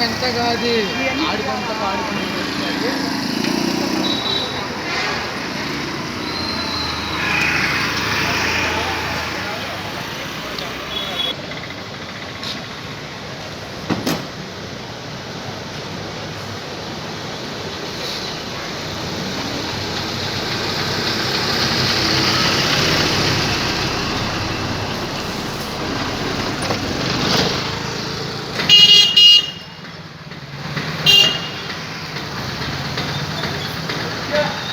ఎంత కాదు ఆడుకుంటా పాడుకుంటూ Yeah.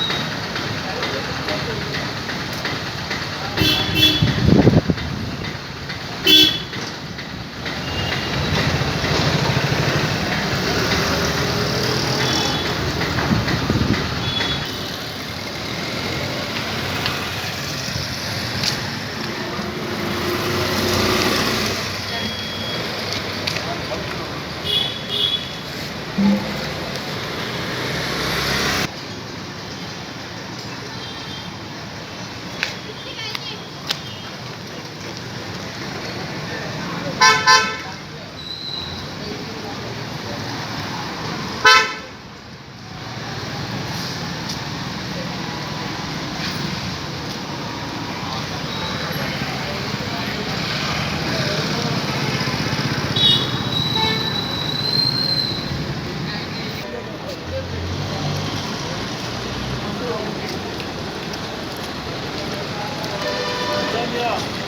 Yeah.